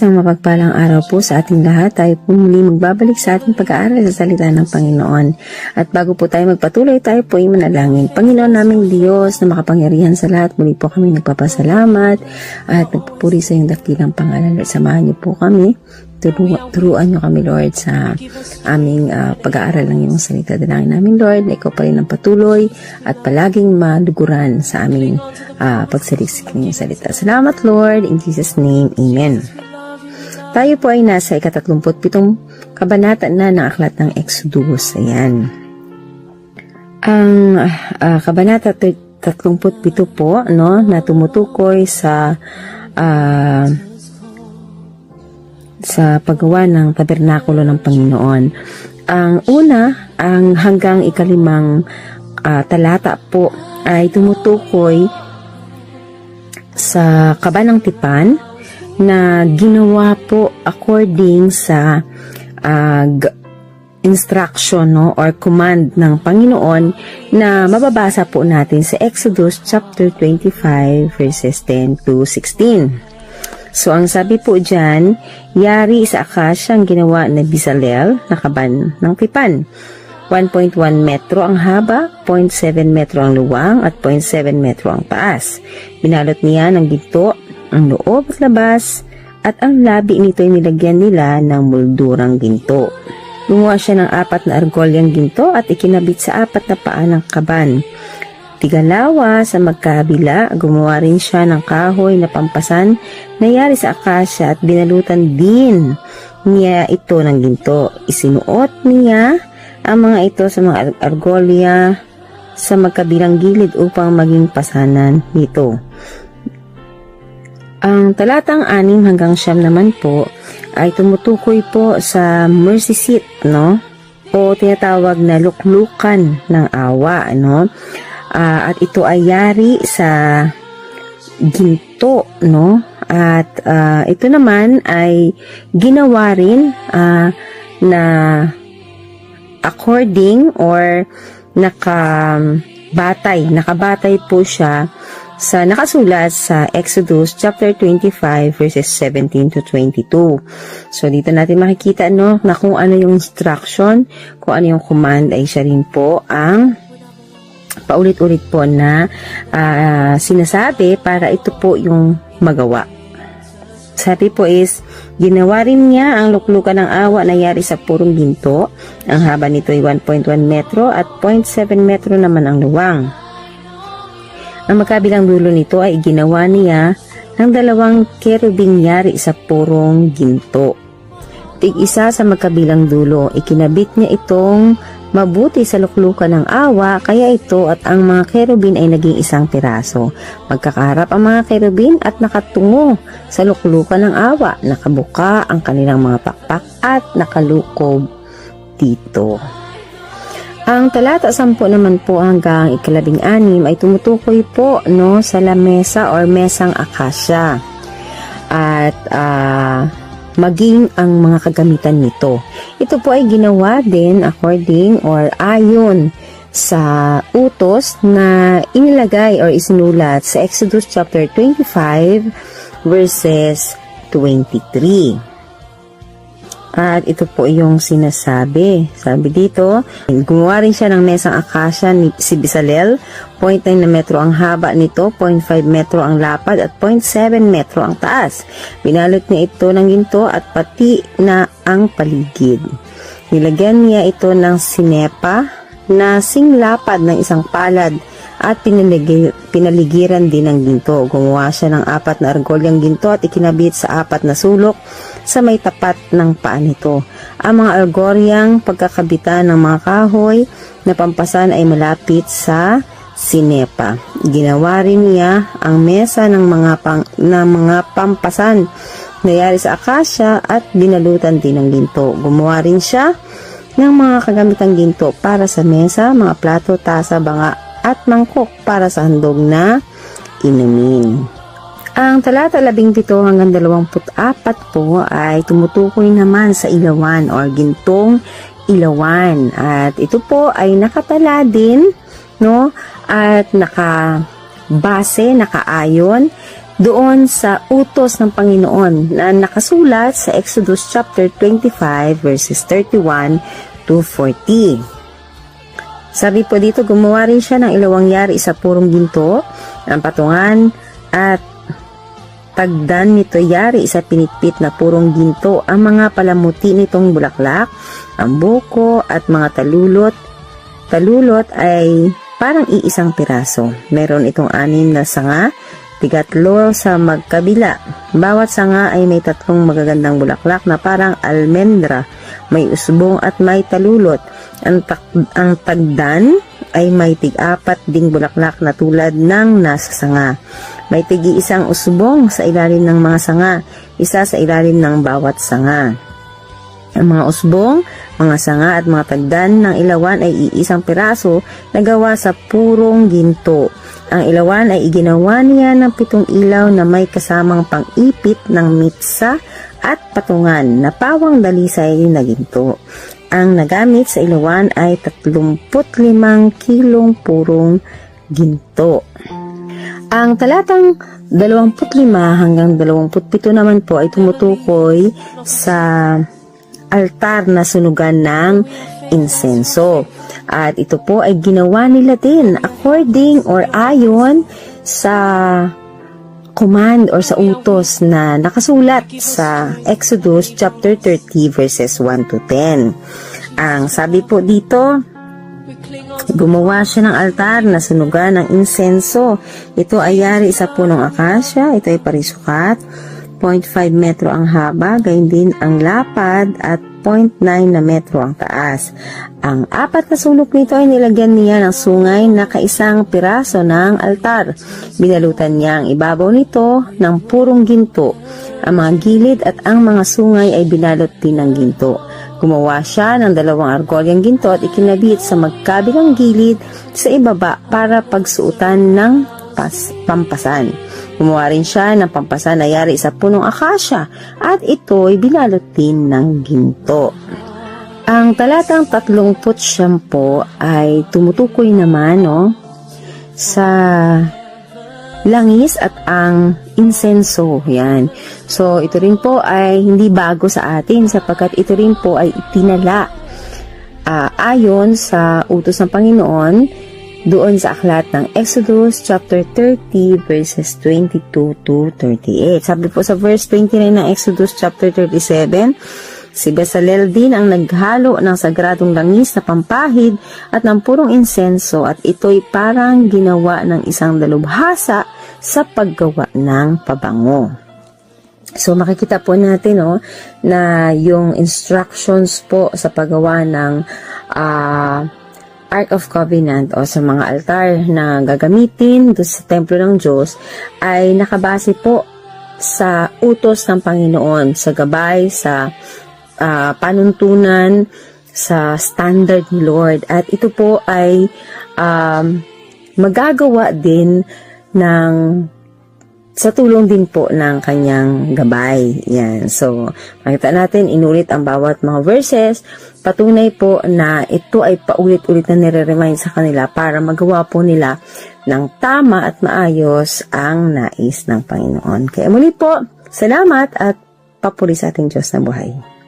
Isang mapagpalang araw po sa ating lahat. Tayo po muli magbabalik sa ating pag-aaral sa salita ng Panginoon. At bago po tayo magpatuloy, tayo po ay manalangin. Panginoon naming Diyos na makapangyarihan sa lahat, muli po kami nagpapasalamat at nagpupuri sa iyong dakilang pangalan. At samahan niyo po kami. Turu turuan niyo kami, Lord, sa aming ah, pag-aaral ng iyong salita. Dalangin namin, Lord, na ikaw pa rin ang patuloy at palaging maluguran sa aming uh, pagsaliksik ng iyong salita. Salamat, Lord. In Jesus' name, Amen. Tayo po ay nasa ikatatlumputpitong kabanata na ng aklat ng Exodus. Ayan. Ang ah, kabanata 37 po, no, na tumutukoy sa ah, sa paggawa ng tabernakulo ng Panginoon. Ang una, ang hanggang ikalimang ah, talata po ay tumutukoy sa kabanang tipan na ginawa po according sa uh, instruction no or command ng Panginoon na mababasa po natin sa Exodus chapter 25 verses 10 to 16. So ang sabi po diyan, yari sa akasya ang ginawa na Bezalel na kaban ng tipan. 1.1 metro ang haba, 0.7 metro ang luwang at 0.7 metro ang taas. Binalot niya ng ginto ang loob at labas at ang labi nito ay nilagyan nila ng muldurang ginto. Gumawa siya ng apat na argolyang ginto at ikinabit sa apat na paa ng kaban. Tigalawa sa magkabila, gumawa rin siya ng kahoy na pampasan na yari sa akasya at binalutan din niya ito ng ginto. Isinuot niya ang mga ito sa mga argolya sa magkabilang gilid upang maging pasanan nito. Ang talatang 6 hanggang siyam naman po ay tumutukoy po sa mercy seat, no? O tinatawag na luklukan ng awa, no? Uh, at ito ay yari sa ginto, no? At uh, ito naman ay ginawa rin uh, na according or nakabatay, nakabatay po siya sa nakasulat sa Exodus chapter 25 verses 17 to 22. So dito natin makikita no na kung ano yung instruction, kung ano yung command ay siya rin po ang paulit-ulit po na uh, sinasabi para ito po yung magawa. Sabi po is, ginawa rin niya ang luklukan ng awa na yari sa purong ginto. Ang haba nito ay 1.1 metro at 0.7 metro naman ang luwang. Ang magkabilang dulo nito ay ginawa niya ng dalawang kerubing yari sa purong ginto. Tig-isa sa magkabilang dulo, ikinabit niya itong mabuti sa luklukan ng awa, kaya ito at ang mga kerubin ay naging isang piraso. Magkakaharap ang mga kerubin at nakatungo sa luklukan ng awa, nakabuka ang kanilang mga pakpak at nakalukob dito. Ang talata 10 naman po hanggang ikalabing anim ay tumutukoy po no, sa lamesa or mesang akasya. At uh, maging ang mga kagamitan nito. Ito po ay ginawa din according or ayon sa utos na inilagay or isinulat sa Exodus chapter 25 verses 23. At ito po yung sinasabi. Sabi dito, gumawa rin siya ng mesang akasya ni si Bisalel. 0.9 na metro ang haba nito, 0.5 metro ang lapad at 0.7 metro ang taas. Binalot niya ito ng ginto at pati na ang paligid. Nilagyan niya ito ng sinepa na singlapad ng isang palad at pinaligir, pinaligiran din ng ginto. Gumawa siya ng apat na argolyang ginto at ikinabit sa apat na sulok sa may tapat ng paa nito. Ang mga argoryang pagkakabitan ng mga kahoy na pampasan ay malapit sa sinepa. Ginawa rin niya ang mesa ng mga, pang, ng mga pampasan nayari sa akasya at binalutan din ng ginto. Gumawa rin siya ng mga kagamitang ginto para sa mesa, mga plato, tasa, banga at mangkok para sa handog na inumin. Ang talata 17 hanggang 24 po ay tumutukoy naman sa ilawan or gintong ilawan. At ito po ay nakatala din no at naka base, nakaayon doon sa utos ng Panginoon na nakasulat sa Exodus chapter 25 verses 31 to 40. Sabi po dito, gumawa rin siya ng ilawang yari sa purong ginto, ang patungan at tagdan nito yari sa pinitpit na purong ginto ang mga palamuti nitong bulaklak, ang buko at mga talulot. Talulot ay parang iisang piraso. Meron itong anim na sanga, tigatlo sa magkabila. Bawat sanga ay may tatlong magagandang bulaklak na parang almendra, may usbong at may talulot. Ang, tak- ang tagdan ay may tig-apat ding bulaklak na tulad ng nasa sanga. May tigi isang usbong sa ilalim ng mga sanga, isa sa ilalim ng bawat sanga. Ang mga usbong, mga sanga at mga tagdan ng ilawan ay iisang piraso na gawa sa purong ginto. Ang ilawan ay iginawa niya ng pitong ilaw na may kasamang pang-ipit ng mitsa at patungan na pawang dalisay na ginto. Ang nagamit sa ilawan ay 35 kilong purong ginto. Ang talatang 25 hanggang 27 naman po ay tumutukoy sa altar na sunugan ng insenso. At ito po ay ginawa nila din according or ayon sa command or sa utos na nakasulat sa Exodus chapter 30 verses 1 to 10. Ang sabi po dito, Gumawa siya ng altar na sunugan ng insenso. Ito ay yari sa punong akasya. Ito ay parisukat. 0.5 metro ang haba, gayon din ang lapad at 0.9 na metro ang taas. Ang apat na sulok nito ay nilagyan niya ng sungay na kaisang piraso ng altar. Binalutan niya ang ibabaw nito ng purong ginto. Ang mga gilid at ang mga sungay ay binalot din ng ginto. Gumawa siya ng dalawang argolyang ginto at ikinabit sa magkabilang gilid sa ibaba para pagsuotan ng pas pampasan. Gumawa rin siya ng pampasan na yari sa punong akasya at ito'y binalot din ng ginto. Ang talatang 30 po ay tumutukoy naman no, sa langis at ang insenso. Yan. So, ito rin po ay hindi bago sa atin sapagkat ito rin po ay itinala ah, ayon sa utos ng Panginoon doon sa aklat ng Exodus chapter 30 verses 22 to 38. Sabi po sa verse 29 ng Exodus chapter 37, Si Bezalel din ang naghalo ng sagradong langis na pampahid at ng purong insenso at ito'y parang ginawa ng isang dalubhasa sa paggawa ng pabango. So makikita po natin no, na yung instructions po sa paggawa ng ah, Ark of Covenant o sa mga altar na gagamitin doon sa templo ng Diyos ay nakabase po sa utos ng Panginoon, sa gabay, sa ah, panuntunan, sa standard ni Lord. At ito po ay um, magagawa din ng sa tulong din po ng kanyang gabay. Yan. So, makita natin, inulit ang bawat mga verses. Patunay po na ito ay paulit-ulit na nire-remind sa kanila para magawa po nila ng tama at maayos ang nais ng Panginoon. Kaya muli po, salamat at papuri sa ating Diyos na buhay.